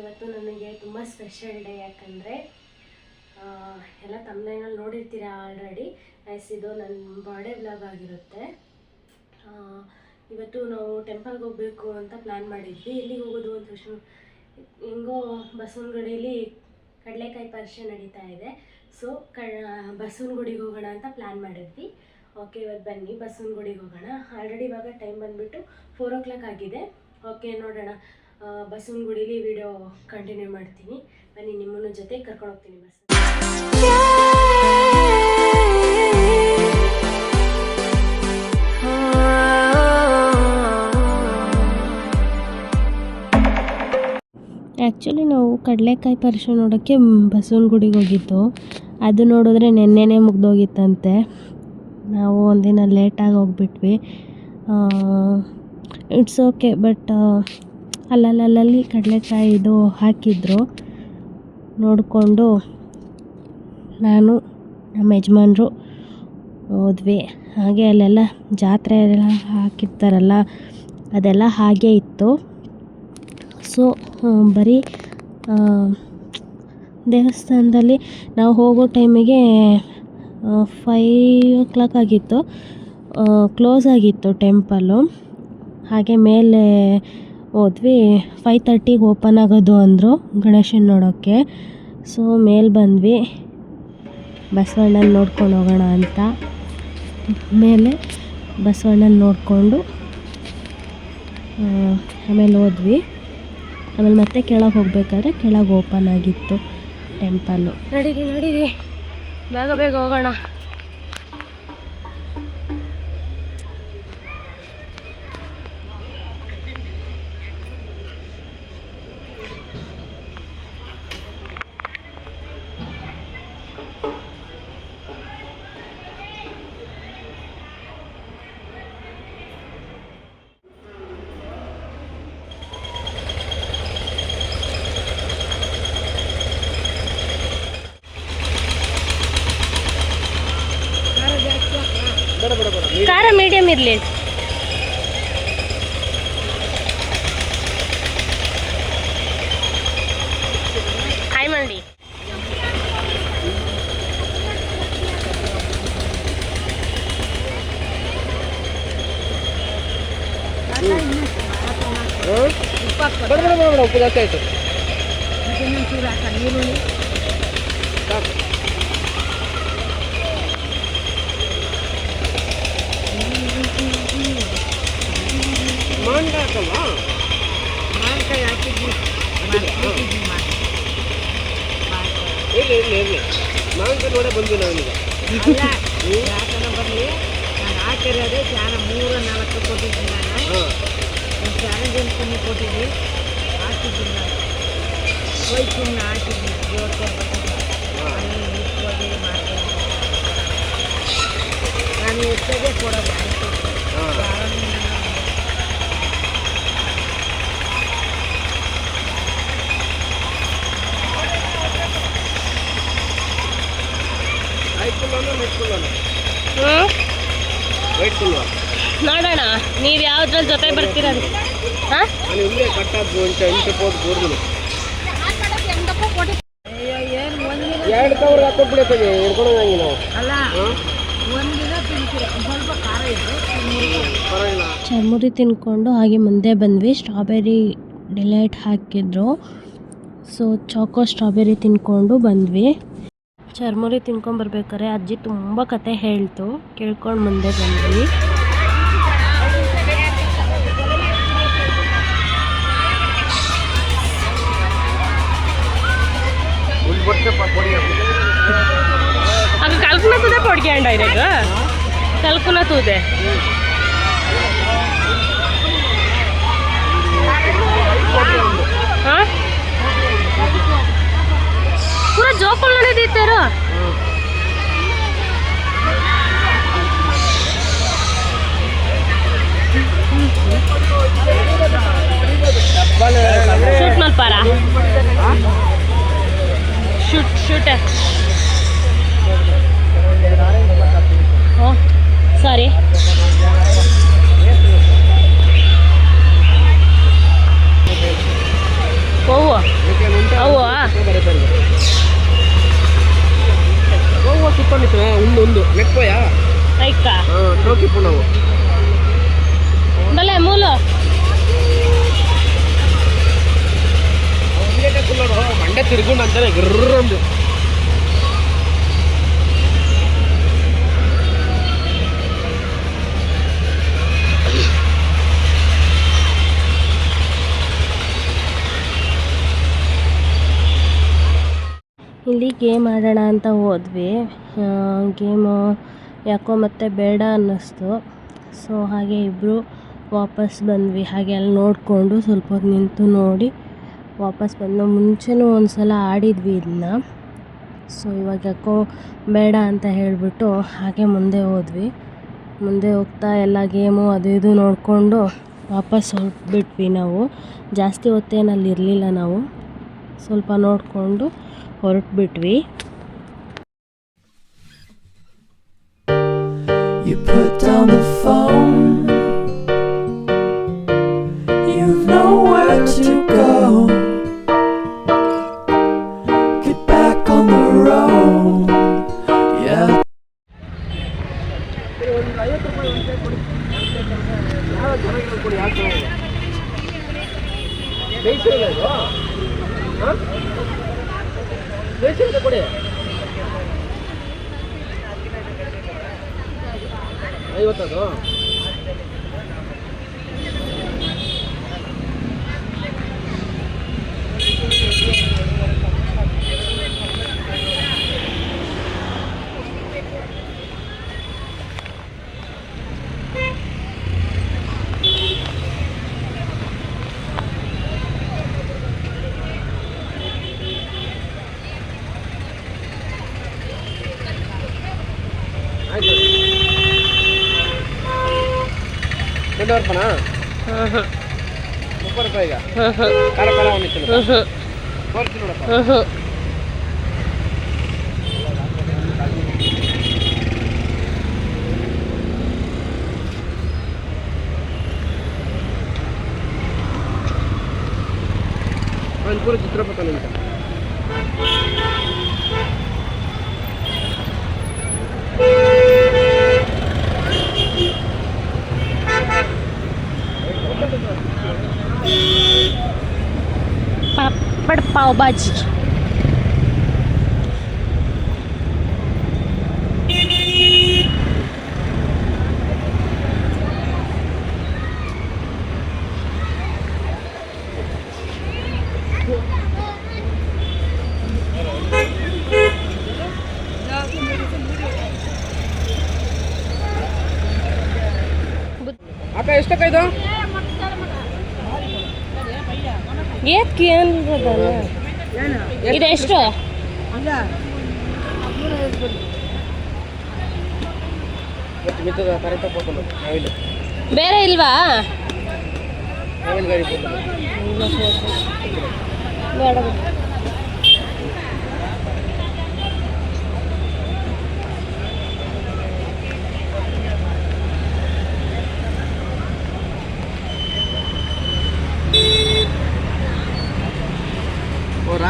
ಇವತ್ತು ನನಗೆ ತುಂಬ ಸ್ಪೆಷಲ್ ಡೇ ಯಾಕಂದರೆ ಎಲ್ಲ ತಮ್ಮನೇನಲ್ಲಿ ನೋಡಿರ್ತೀರ ಆಲ್ರೆಡಿ ಎಸ್ ಇದು ನನ್ನ ಬರ್ಡೇ ಬ್ಲಾಗ್ ಆಗಿರುತ್ತೆ. ಇವತ್ತು ನಾವು ಟೆಂಪಲ್ಗೆ ಹೋಗಬೇಕು ಅಂತ ಪ್ಲ್ಯಾನ್ ಮಾಡಿದ್ವಿ. ಎಲ್ಲಿಗೆ ಹೋಗೋದು ಅಂತ ಯೋಚನೆ ಹೆಂಗೋ ಬಸವನಗುಡಿಯಲ್ಲಿ ಕಡಲೆಕಾಯಿ ಪರಿಷೆ ನಡೀತಾ ಇದೆ. ಸೊ ಕ, ಬಸವನಗುಡಿಗೆ ಹೋಗೋಣ ಅಂತ ಪ್ಲ್ಯಾನ್ ಮಾಡಿದ್ವಿ. ಓಕೆ ಇವತ್ತು ಬನ್ನಿ, ಬಸವನಗುಡಿಗೆ ಹೋಗೋಣ. ಆಲ್ರೆಡಿ ಇವಾಗ ಟೈಮ್ ಬಂದುಬಿಟ್ಟು ಫೋರ್ ಓ ಕ್ಲಾಕ್ ಆಗಿದೆ. ಓಕೆ ನೋಡೋಣ. ಬಸವನಗುಡಿಲಿ ವಿಡಿಯೋ ಕಂಟಿನ್ಯೂ ಮಾಡ್ತೀನಿ. ಬನ್ನಿ, ನಿಮ್ಮನ್ನು ಜೊತೆ ಕರ್ಕೊಂಡು ಹೋಗ್ತೀನಿ ಬಸ್. ಆ್ಯಕ್ಚುಲಿ ನಾವು ಕಡಲೆಕಾಯಿ ಪರಿಷ ನೋಡೋಕ್ಕೆ ಬಸವನಗುಡಿಗೆ ಹೋಗಿದ್ದು. ಅದು ನೋಡಿದ್ರೆ ನೆನ್ನೆನೇ ಮುಗ್ದೋಗಿತ್ತಂತೆ. ನಾವು ಒಂದಿನ ಲೇಟಾಗಿ ಹೋಗ್ಬಿಟ್ವಿ. ಇಟ್ಸ್ ಓಕೆ ಬಟ್ ಅಲ್ಲಲ್ಲಲ್ಲಿ ಕಡಲೆಕಾಯಿ ಇದು ಹಾಕಿದ್ರು. ನೋಡಿಕೊಂಡು ನಾನು ನಮ್ಮ ಯಜಮಾನ್ರು ಹೋದ್ವಿ. ಹಾಗೆ ಅಲ್ಲೆಲ್ಲ ಜಾತ್ರೆ ಎಲ್ಲ ಹಾಕಿರ್ತಾರಲ್ಲ, ಅದೆಲ್ಲ ಹಾಗೆ ಇತ್ತು. ಸೊ ಬರೀ ದೇವಸ್ಥಾನದಲ್ಲಿ ನಾವು ಹೋಗೋ ಟೈಮಿಗೆ ಫೈವ್ ಓ ಕ್ಲಾಕ್ ಆಗಿತ್ತು. ಕ್ಲೋಸ್ ಆಗಿತ್ತು ಟೆಂಪಲ್ಲು ಹಾಗೆ ಮೇಲೆ ಹೋದ್ವಿ. ಫೈವ್ ತರ್ಟಿಗೆ ಓಪನ್ ಆಗೋದು ಅಂದರು ಗಣೇಶನ ನೋಡೋಕ್ಕೆ ಸೊ ಮೇಲೆ ಬಂದ್ವಿ. ಬಸವಣ್ಣನ ನೋಡ್ಕೊಂಡು ಹೋಗೋಣ ಅಂತ. ಮೇಲೆ ಬಸವಣ್ಣನ ನೋಡಿಕೊಂಡು ಆಮೇಲೆ ಹೋದ್ವಿ. ಆಮೇಲೆ ಮತ್ತೆ ಕೆಳಗೆ ಹೋಗ್ಬೇಕಾದ್ರೆ ಕೆಳಗೆ ಓಪನ್ ಆಗಿತ್ತು ಟೆಂಪಲ್ಲು ನಡೀರಿ ನಡೀರಿ. ಬೇಗ ಬೇಗ ಹೋಗೋಣ. ಖಾರ ಮೀಡಿಯಮ್ ಇರಲಿ ಹಾಯ್ ಮಂಡಿ ಬೇಡ ಬೇಡ ಬೇಡ ಬೇಡ ಉಪ್ಪು ಜಾಸ್ತಿ ಆಯಿತು ಸಾಕು ಮಾವಿನಕಾಯಿ ಹಾಕಲ್ವಾ ಮಾವಿನಕಾಯಿ ಹಾಕಿದ್ವಿ ಇರಲಿ ಇರಲಿ ಇರಲಿ ಮಾವಿನಕಾಯಿ ನೋಡೇ ಬಂದ್ವಿ ನಾವೀಗ ಅಲ್ಲ ಯಾಕನ ಬರಲಿ? ನಾನು ಹಾಕಿರೋದೇ ಚಾನ ಮೂರು ನಾಲ್ಕು ಕೊಟ್ಟಿದ್ದೀನಿ ನಾನು. ಒಂದು ಚಾನ ಜನ ಕೊಟ್ಟಿದ್ವಿ ಹಾಕಿದ್ದೀನಿ ನಾನು. ಹೋಯ್ ಸುಮ್ಮನೆ ನಿಂತ್ಕೊಂಡು ಮಾಡ್ತೀನಿ ನಾನು ಎಷ್ಟೇ ಕೊಡೋದು ಹಾಂ. ಹ್ಞೂ ನೋಡೋಣ ನೀವು ಯಾವ್ದ್ರಲ್ಲಿ ಜೊತೆ ಹಾಂ? ಎರಡು ಹಾಕೊಟ್ಬಿಡತ್ತೆ ನಾವು. ಪರವಾಗಿಲ್ಲ ಚರ್ಮುರಿ ತಿನ್ಕೊಂಡು ಹಾಗೆ ಮುಂದೆ ಬಂದ್ವಿ. ಸ್ಟ್ರಾಬೆರಿ ಡಿಲೈಟ್ ಹಾಕಿದ್ರು. ಸೊ ಚಾಕೋ ಸ್ಟ್ರಾಬೆರಿ ತಿನ್ಕೊಂಡು ಬಂದ್ವಿ. ಚರ್ಮುರಿ ತಿನ್ಕೊಂಬರ್ಬೇಕಾದ್ರೆ ಅಜ್ಜಿ ತುಂಬ ಕತೆ ಹೇಳ್ತು. ಕೇಳ್ಕೊಂಡು ಮುಂದೆ ಬಂದ್ವಿ ಅದು ಕಲ್ಪನಾ ತೂದೆ ಪೊಡ್ಗ್ಯಾಂಡ ಇರಾಗ ಕಲ್ಕುನ ತೂದೆ ಹಾಂ? ಪೂರ ಜೋಕುಲ್ ನಡೆದಿತ್ತಾರ ಶೂಟ್ ಮಲ್ಪಾರ ಶೂಟ್ ಶೂಟ್. ಸಾರಿ ಬರೀ ಬರೀ ಹೋಗುವ ಕಿಪ್ಪಣಿತ್ತು ಒಂದು ಒಂದು ನೆಕ್ಕೋಯ ಐಕ. ಹಾಂ ಟೋಕಿಪ್ಪು ನಾವು ಬಲೆ ಮೂಲು. ಮಂಡೆ ತಿರ್ಕೊಂಡು ಅಂತಾನೆ ಗಿರ್ರಂದು. ಗೇಮ್ ಆಡೋಣ ಅಂತ ಹೋದ್ವಿ. ಗೇಮು ಯಾಕೋ ಮತ್ತೆ ಬೇಡ ಅನ್ನಿಸ್ತು. ಸೊ, ಹಾಗೆ ಇಬ್ಬರು ವಾಪಸ್ ಬಂದ್ವಿ. ಹಾಗೆ ಅಲ್ಲಿ ನೋಡಿಕೊಂಡು ಸ್ವಲ್ಪ ಹೊತ್ತು ನಿಂತು ನೋಡಿ ವಾಪಸ್ ಬಂದು ಮುಂಚೆನೂ ಒಂದು ಸಲ ಆಡಿದ್ವಿ ಇದನ್ನ ಸೊ, ಇವಾಗ ಯಾಕೋ ಬೇಡ ಅಂತ ಹೇಳಿಬಿಟ್ಟು ಹಾಗೆ ಮುಂದೆ ಹೋದ್ವಿ. ಮುಂದೆ ಹೋಗ್ತಾ ಎಲ್ಲ ಗೇಮು ಅದು ಇದು ನೋಡಿಕೊಂಡು ವಾಪಸ್ ಹೊರಟ್ಬಿಟ್ವಿ ನಾವು. ಜಾಸ್ತಿ ಹೊತ್ತೇನಲ್ಲಿ ಇರಲಿಲ್ಲ ನಾವು. ಸ್ವಲ್ಪ ನೋಡಿಕೊಂಡು ಹೊರಟ್ಬಿಟ್ವಿ. You put down the phone you have plate ಕೊಡಿ ಯಾವ ಮುನ್ನೂರು ರೂಪಾಯಿನಾ ಮುಪ್ಪತ್ತು ರೂಪಾಯಿ ಈಗ ಖಾರ ಖಾರ ಒಂದಿತ್ತು ತೋರಿಸಿ ನೋಡಪ್ಪ ಒಂದು ಪೂರ ಚಿತ್ರಪಟ ನಿಮಿಷ Paulo Badi. Apa yang kita kaitkan? ಏತ್ಕಿ ಅನ್ಬೋದಲ್ಲ ಇದು ಎಷ್ಟು? ಎಷ್ಟು ಮಿತ್ತದ ಕರೆಕ್ಟಾಗಿ ಕೊಡ್ಕೊಂಡು ನಾವಿಲ್ಲಿ. ಬೇರೆ ಇಲ್ವಾ? ಬೇಡ.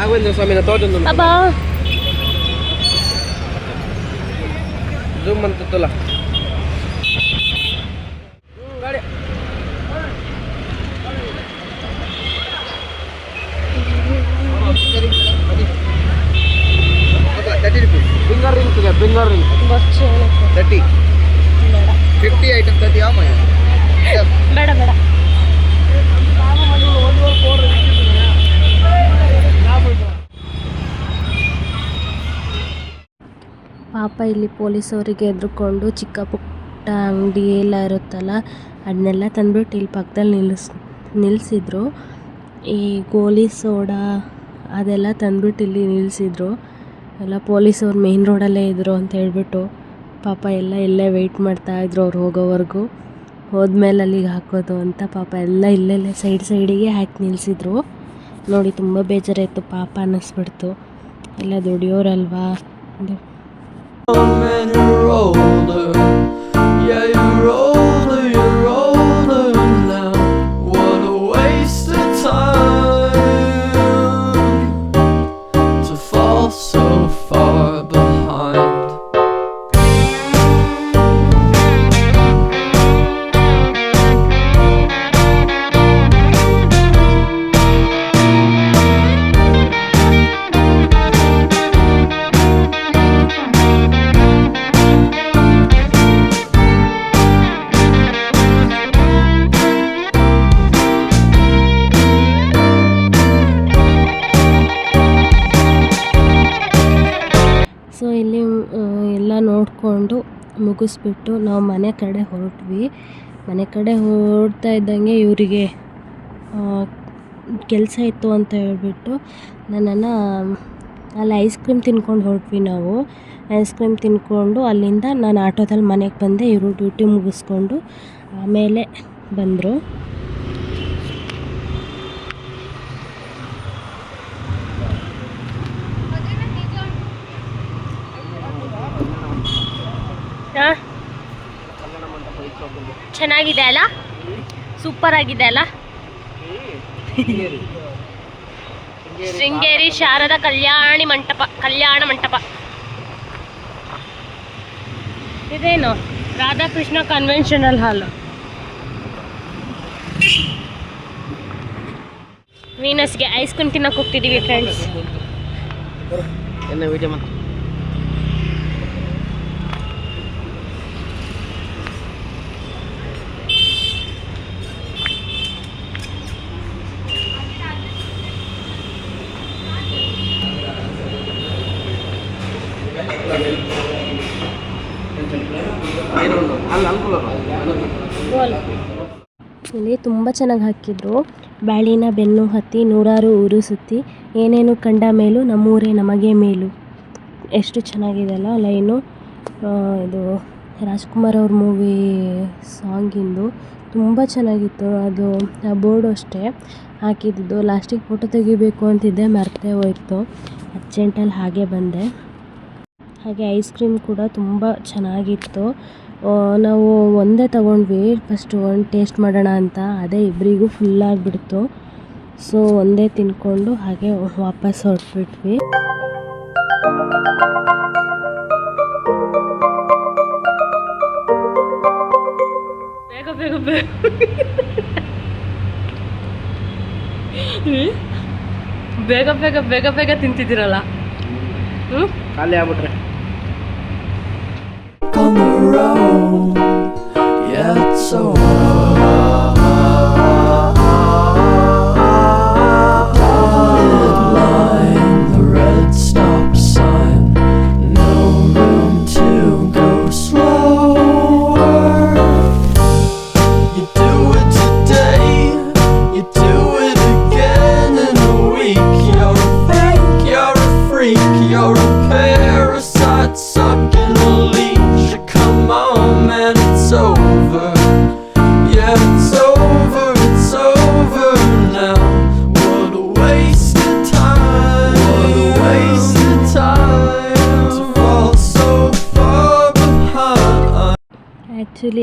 ಓ ರಾಘವೇಂದ್ರ ಸ್ವಾಮಿನ ತೋಟೊಂದು ಅಬ್ಬಾ ಜೂಮ್ ಅಂತಲ್ಲ ಗಾಡಿ ಫಿಂಗರ್ ರಿಂಗ್ಸ್ ಇದೆ ಫಿಂಗರ್ ರಿಂಗ್ ಬೊಚ್ಚೆ ತರ್ಟಿ ಬೇಡ ಫಿಫ್ಟಿ ಐಟಮ್ ತರ್ಟಿ ಯಾವ ಬೇಡ ಬೇಡ ಪಾಪ ಇಲ್ಲಿ ಪೊಲೀಸವರಿಗೆ ಹೆದ್ರುಕೊಂಡು ಚಿಕ್ಕ ಪುಟ್ಟ ಅಂಗಡಿ ಎಲ್ಲ ಇರುತ್ತಲ್ಲ ಅದನ್ನೆಲ್ಲ ತಂದ್ಬಿಟ್ಟು ಇಲ್ಲಿ ಪಕ್ಕದಲ್ಲಿ ನಿಲ್ಲಿಸ್ ನಿಲ್ಲಿಸಿದ್ರು ಈ ಗೋಲಿ ಸೋಡಾ ಅದೆಲ್ಲ ತಂದ್ಬಿಟ್ಟು ಇಲ್ಲಿ ನಿಲ್ಲಿಸಿದ್ರು ಎಲ್ಲ ಪೊಲೀಸವ್ರು ಮೇನ್ ರೋಡಲ್ಲೇ ಇದ್ದರು ಅಂತ ಹೇಳ್ಬಿಟ್ಟು ಪಾಪ ಎಲ್ಲ ಇಲ್ಲೇ ವೆಯ್ಟ್ ಮಾಡ್ತಾಯಿದ್ರು ಅವ್ರು ಹೋಗೋವರೆಗೂ. ಹೋದ್ಮೇಲೆ ಅಲ್ಲಿಗೆ ಹಾಕೋದು ಅಂತ ಪಾಪ ಎಲ್ಲ ಇಲ್ಲೆಲ್ಲೇ ಸೈಡ್ ಸೈಡಿಗೆ ಹಾಕಿ ನಿಲ್ಲಿಸಿದ್ರು ನೋಡಿ, ತುಂಬ ಬೇಜಾರಾಯಿತು, ಪಾಪ ಅನ್ನಿಸ್ಬಿಡ್ತು. ಎಲ್ಲ ದುಡಿಯೋರಲ್ವಾ? ಅಂದ್ರೆ And ಮುಗಿಸ್ಬಿಟ್ಟು ನಾವು ಮನೆ ಕಡೆ ಹೊರಟ್ವಿ. ಮನೆ ಕಡೆ ಹೊರಡ್ತಾ ಇದ್ದಂಗೆ ಇವರಿಗೆ ಕೆಲಸ ಇತ್ತು ಅಂತ ಹೇಳ್ಬಿಟ್ಟು ನನ್ನನ್ನು ಅಲ್ಲಿ ಐಸ್ ಕ್ರೀಮ್ ತಿನ್ಕೊಂಡು ಹೊರಟ್ವಿ ನಾವು. ಐಸ್ ಕ್ರೀಮ್ ತಿನ್ಕೊಂಡು ಅಲ್ಲಿಂದ ನಾನು ಆಟೋದಲ್ಲಿ ಮನೆಗೆ ಬಂದೆ, ಇವರು ಡ್ಯೂಟಿ ಮುಗಿಸ್ಕೊಂಡು ಆಮೇಲೆ ಬಂದರು. ಚೆನ್ನಾಗಿದೆ ಅಲ್ಲ? ಸೂಪರ್ ಆಗಿದೆ ಅಲ್ಲ? ಶೃಂಗೇರಿ ಶಾರದಾ ಕಲ್ಯಾಣಿ ಮಂಟಪ ಕಲ್ಯಾಣ ಮಂಟಪ. ಇದೇನು? ರಾಧಾಕೃಷ್ಣ ಕನ್ವೆನ್ಷನಲ್ ಹಾಲ್ ವೀನಸ್ಗೆ ಐಸ್ ಕ್ರೀಮ್ ತಿನ್ನಕ್ಕೆ ಹೋಗ್ತಿದ್ದೀವಿ ಫ್ರೆಂಡ್ಸ್ ಇಲ್ಲಿ ತುಂಬ ಚೆನ್ನಾಗಿ ಹಾಕಿದ್ರು. ಬ್ಯಾಳಿನ ಬೆನ್ನು ಹತ್ತಿ ನೂರಾರು ಊರು ಸುತ್ತಿ ಏನೇನು ಕಂಡ ಮೇಲೂ ನಮ್ಮೂರೇ ನಮಗೆ ಮೇಲು. ಎಷ್ಟು ಚೆನ್ನಾಗಿದೆ ಅಲ್ಲ ಲೈನು. ಇದು ರಾಜ್ಕುಮಾರ್ ಅವ್ರ ಮೂವಿ ಸಾಂಗಿಂದು ತುಂಬ ಚೆನ್ನಾಗಿತ್ತು. ಅದು ಆ ಬೋರ್ಡು ಅಷ್ಟೇ ಹಾಕಿದ್ದು. ಲಾಸ್ಟಿಗೆ ಫೋಟೋ ತೆಗಿಬೇಕು ಅಂತಿದ್ದೆ, ಮರ್ತೆ ಹೋಯ್ತು. ಅರ್ಜೆಂಟಲ್ಲಿ ಹಾಗೆ ಬಂದೆ. ಹಾಗೆ ಐಸ್ ಕ್ರೀಮ್ ಕೂಡ ತುಂಬ ಚೆನ್ನಾಗಿತ್ತು. ನಾವು ಒಂದೇ ತಗೊಂಡ್ವಿ. ಫಸ್ಟು ಒಂದು ಟೇಸ್ಟ್ ಮಾಡೋಣ ಅಂತ. ಅದೇ ಇಬ್ಬರಿಗೂ ಫುಲ್ ಆಗಿಬಿಡ್ತು. ಸೊ ಒಂದೇ ತಿನ್ಕೊಂಡು ಹಾಗೆ ವಾಪಸ್ ಹೊರಟ್ಬಿಟ್ವಿ. ಬೇಗ ಬೇಗ ಬೇಗ. ಬೇಗ ಬೇಗ ಬೇಗ ಬೇಗ ತಿಂತಿದ್ದೀರಲ್ಲ? ಹ್ಞೂ ಖಾಲಿ ಆಗ್ಬಿಟ್ರೆ.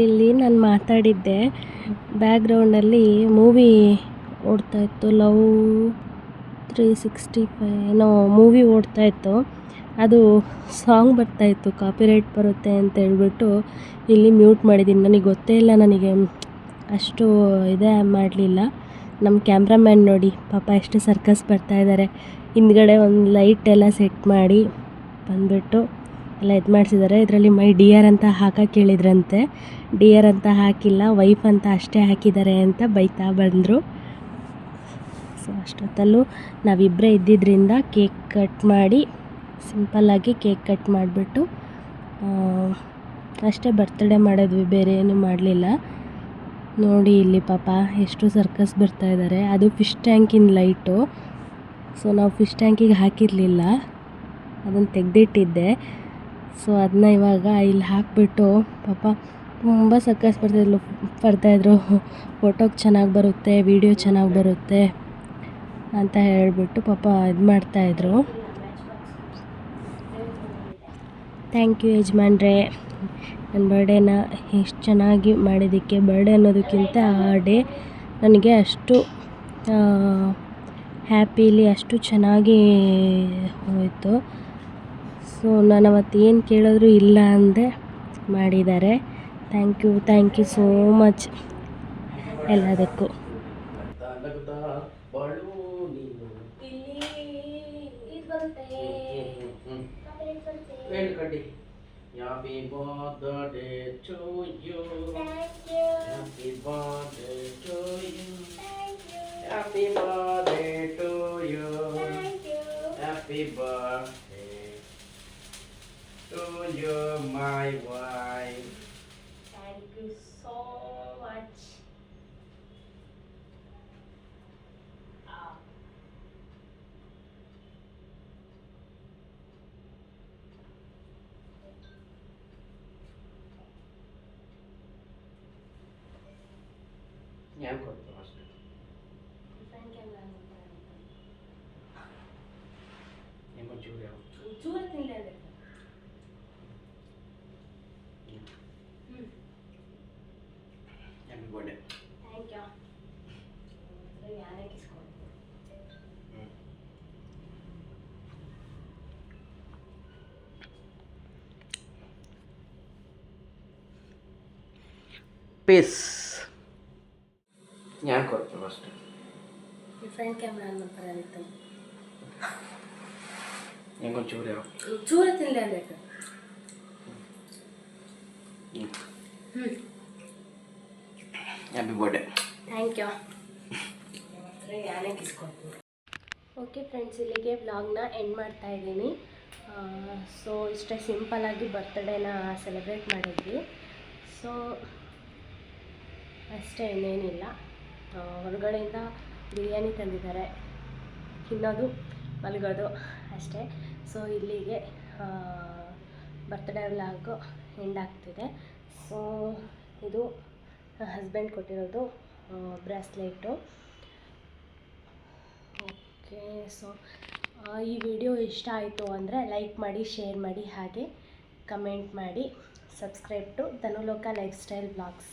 ಇಲ್ಲಿ ನಾನು ಮಾತಾಡಿದ್ದೆ. ಬ್ಯಾಕ್ಗ್ರೌಂಡಲ್ಲಿ ಮೂವಿ ಓಡ್ತಾ ಇತ್ತು. ಲವ್ ತ್ರೀ ಸಿಕ್ಸ್ಟಿ ಫೈವ್ ಏನೋ ಮೂವಿ ಓಡ್ತಾ ಇತ್ತು. ಅದು ಸಾಂಗ್ ಬರ್ತಾ ಇತ್ತು. ಕಾಪಿರೈಟ್ ಬರುತ್ತೆ ಅಂತ ಹೇಳ್ಬಿಟ್ಟು ಇಲ್ಲಿ ಮ್ಯೂಟ್ ಮಾಡಿದ್ದೀನಿ. ನನಗೆ ಗೊತ್ತೇ ಇಲ್ಲ ನನಗೆ ಅಷ್ಟು ಇದೇ ಮಾಡಲಿಲ್ಲ. ನಮ್ಮ ಕ್ಯಾಮ್ರಾಮ್ಯಾನ್ ನೋಡಿ, ಪಾಪ ಎಷ್ಟು ಸರ್ಕಸ್ ಬರ್ತಾಯಿದ್ದಾರೆ ಹಿಂದ್ಗಡೆ ಒಂದು ಲೈಟ್ ಎಲ್ಲ ಸೆಟ್ ಮಾಡಿ ಬಂದ್ಬಿಟ್ಟು ಎಲ್ಲ ಇದು ಮಾಡಿಸಿದ್ದಾರೆ ಇದರಲ್ಲಿ ಮೈ ಡಿಯರ್ ಅಂತ ಹಾಕಕ್ಕೆ ಕೇಳಿದ್ರಂತೆ. ಡಿಯರ್ ಅಂತ ಹಾಕಿಲ್ಲ, ವೈಫ್ ಅಂತ ಅಷ್ಟೇ ಹಾಕಿದ್ದಾರೆ ಅಂತ ಬೈತಾ ಬಂದರು. ಸೊ ಅಷ್ಟೊತ್ತಲ್ಲೂ ನಾವಿಬ್ಬರೇ ಇದ್ದಿದ್ದರಿಂದ ಕೇಕ್ ಕಟ್ ಮಾಡಿ ಸಿಂಪಲ್ಲಾಗಿ ಕೇಕ್ ಕಟ್ ಮಾಡಿಬಿಟ್ಟು ಅಷ್ಟೇ ಬರ್ತ್ಡೇ ಮಾಡಿದ್ವಿ, ಬೇರೆ ಏನೂ ಮಾಡಲಿಲ್ಲ. ನೋಡಿ ಇಲ್ಲಿ ಪಾಪ, ಎಷ್ಟು ಸರ್ಕಸ್ ಬರ್ತಾ ಇದ್ದಾರೆ ಅದು ಫಿಶ್ ಟ್ಯಾಂಕಿನ ಲೈಟು ಸೊ ನಾವು ಫಿಶ್ ಟ್ಯಾಂಕಿಗೆ ಹಾಕಿರಲಿಲ್ಲ. ಅದನ್ನು ತೆಗೆದಿಟ್ಟಿದ್ದೆ. ಸೊ ಅದನ್ನ ಇವಾಗ ಇಲ್ಲಿ ಹಾಕಿಬಿಟ್ಟು ಪಾಪ ತುಂಬ ಸಕ್ಸಸ್ ಬರ್ತಾಯಿದ್ಲು ಬರ್ತಾಯಿದ್ರು. ಫೋಟೋಗೆ ಚೆನ್ನಾಗಿ ಬರುತ್ತೆ ವೀಡಿಯೋ ಚೆನ್ನಾಗಿ ಬರುತ್ತೆ ಅಂತ ಹೇಳಿಬಿಟ್ಟು ಪಾಪ ಇದು ಮಾಡ್ತಾಯಿದ್ರು. ಥ್ಯಾಂಕ್ ಯು ಯಜಮಾನ್ರೆ. ನನ್ನ ಬರ್ಡೇನ ಎಷ್ಟು ಚೆನ್ನಾಗಿ ಮಾಡಿದ್ದಕ್ಕೆ ಬರ್ಡೇ ಅನ್ನೋದಕ್ಕಿಂತ ಆ ಡೇ ನನಗೆ ಅಷ್ಟು ಹ್ಯಾಪಿಲಿ ಅಷ್ಟು ಚೆನ್ನಾಗಿ ಹೋಯಿತು. ಸೊ ನಾನು ಅವತ್ತು ಏನು ಕೇಳಿದ್ರು ಇಲ್ಲ ಅಂದೆ ಮಾಡಿದ್ದಾರೆ thank you thank you so much ಎಲ್ಲದಕ್ಕೂ ಬಳು ನೀನು you. Thank you. Happy birthday to you. Thank you. Happy birthday to you. Thank you. Happy to you're my wife. Thank you so much. Uh, ഞാൻ കൊടുത്തു പക്ഷേ ഞാൻ കുറച്ചുകൂടി ആവും ചൂരത്തില്ല piece ಯಾಕೆ ಕೊಡ್ತೀವಿ ಅಷ್ಟೇ ಈ ಫ್ರಂಟ್ ಕ್ಯಾಮ್ರಾ ಮಾಡ್ತಾರೆ ಅಂತ ನಿಮ್ಗೊಂಚೂರು ಯಾವ ಚೂರ ತಿನ್ನಲೇಬೇಕು ಹ್ಞೂ ಹ್ಯಾಪಿ ಬರ್ಡೇ ಥ್ಯಾಂಕ್ ಯು ಯಾರೇ ಕಿಸ್ಕೊಡ್ತೀನಿ ಓಕೆ ಫ್ರೆಂಡ್ಸ್ ಇಲ್ಲಿಗೆ ವ್ಲಾಗ್ನ ಎಂಡ್ ಮಾಡ್ತಾ ಇದ್ದೀನಿ. ಸೊ ಇಷ್ಟೇ ಸಿಂಪಲ್ಲಾಗಿ ಬರ್ತ್ಡೇನ ಸೆಲೆಬ್ರೇಟ್ ಮಾಡಿದ್ವಿ. ಸೊ ಅಷ್ಟೇ ಇನ್ನೇನಿಲ್ಲ. ಹೊರಗಡೆಯಿಂದ ಬಿರಿಯಾನಿ ತಂದಿದ್ದಾರೆ. ತಿನ್ನೋದು, ಮಲಗೋದು ಅಷ್ಟೇ. ಸೊ ಇಲ್ಲಿಗೆ ಬರ್ತ್ಡೇ ವ್ಲಾಗು ಎಂಡ್ ಆಗ್ತಿದೆ. ಸೊ ಇದು ಹಸ್ಬೆಂಡ್ ಕೊಟ್ಟಿರೋದು ಬ್ರಾಸ್ಲೆಟು ಓಕೆ ಸೊ ಈ ವಿಡಿಯೋ ಇಷ್ಟ ಆಯಿತು ಅಂದರೆ ಲೈಕ್ ಮಾಡಿ ಶೇರ್ ಮಾಡಿ, ಹಾಗೆ ಕಮೆಂಟ್ ಮಾಡಿ. Subscribe to Dhanuloka lifestyle blogs